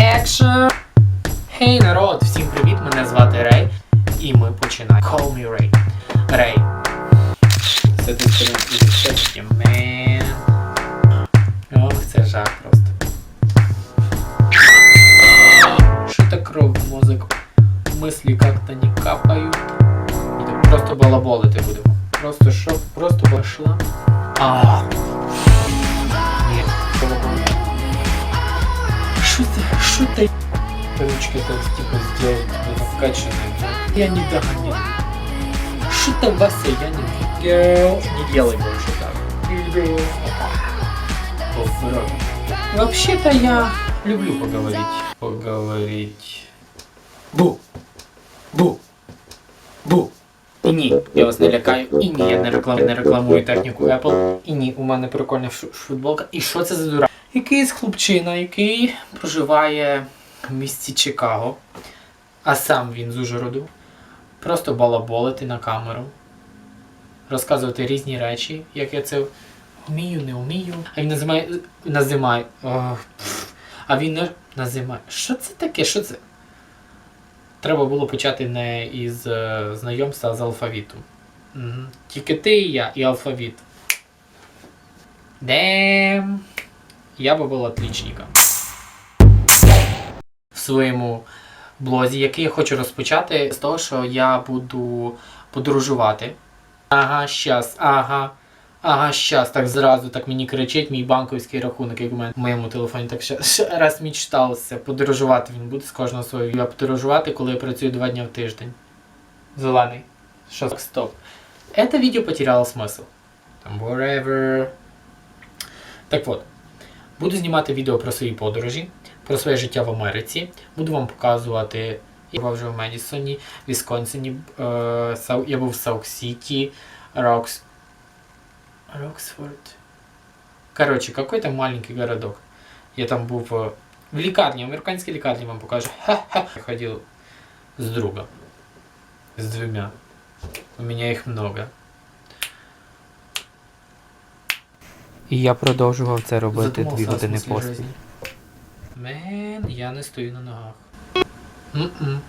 Екшн! Хей, народ! Всім привіт! Мене звати Рей. І ми починаємо. Call me Ray. Рей. Це ти. Ох, це жах просто. Что-то кровь в мозг. Мысли как-то не капают. І Просто балаболити будемо. Просто що? Просто пошла. А. ты, что ты? Ручки так типа сделать, типа накачанные. Я не догоняю. Что-то Вася, я не... Girl, не делай больше так. Girl. О, здорово. Вообще-то я люблю поговорить. Поговорить. Бу! Бу! Бу! І ні, я вас не лякаю. І ні, я не рекламую, не рекламую техніку Apple. І ні, у мене прикольна шу- футболка. І що це за дурак? Якийсь хлопчина, який проживає в місті Чикаго, а сам він з Ужгороду. Просто балаболити на камеру, розказувати різні речі, як я це вмію, не вмію. А він називає. називає. А він не називає. Що це таке? Що це? Треба було почати не із е, знайомства, а з алфавіту. Тільки ти і я, і алфавіт. Дем. Я би був отличником. В своєму блозі, який я хочу розпочати з того, що я буду подорожувати. Ага, щас, ага. Ага, щас, так зразу так мені кричить мій банківський рахунок, як у мене в моєму телефоні. Так ще, ще раз мечтався. Подорожувати він буде з кожного свого. Я подорожувати, коли я працюю два дні в тиждень. Зелений. Що стоп. Это видео потеряло смысл. Там wherever. Так от. Буду знімати відео про свої подорожі, про своє життя в Америці. Буду вам показувати. Я був вже в Медісоні, Вісконсині, е, я був в Саук-Сіті, Рокс... Роксфорд. Короче, какой-то маленький городок. Я там був е, в лікарні, в американській лікарні вам покажу. Ха-ха. Я ходив з другом. З двома. У мене їх много. І я продовжував це робити Задумався дві години смислі поспіль. жизни. Мен, я не стою на ногах. М-м.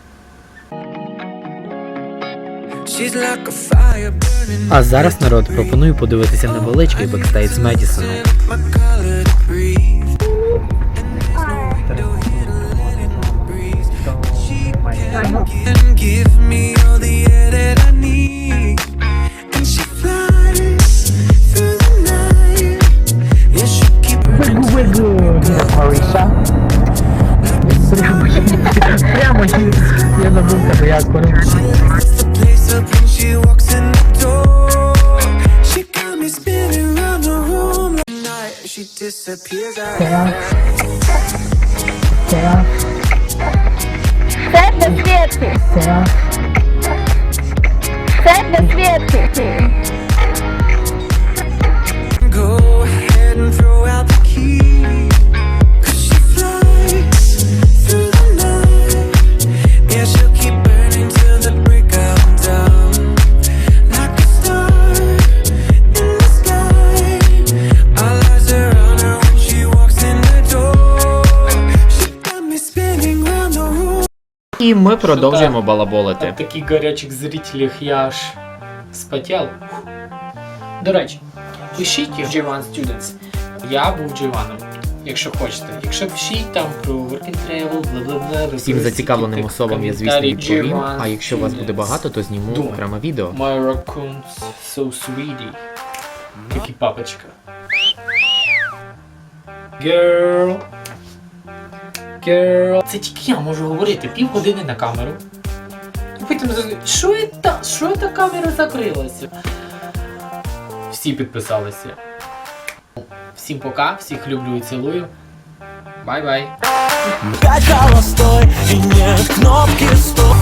She's like a fire burning А зараз народ пропоную подивитися невеличкий бекстейдж з Медісону. my color to breathe. And give me all the забув тебе, як lights the place up І ми продовжуємо балаболити. таких гарячих зрителях я аж спотел. До речі, пишіть в J1 Students. Я був J1. Якщо хочете. Якщо пишіть там про work and travel, бла бла бла. Всім зацікавленим особам я, звісно, відповім. А якщо вас буде багато, то зніму окреме відео. My raccoons so sweetie. Який папочка. Girl girl. Це тільки я можу говорити пів години на камеру. І потім зрозумію, що та, що та камера закрилася? Всі підписалися. Всім пока, всіх люблю і цілую. Бай-бай. Пять холостой и нет кнопки стоп.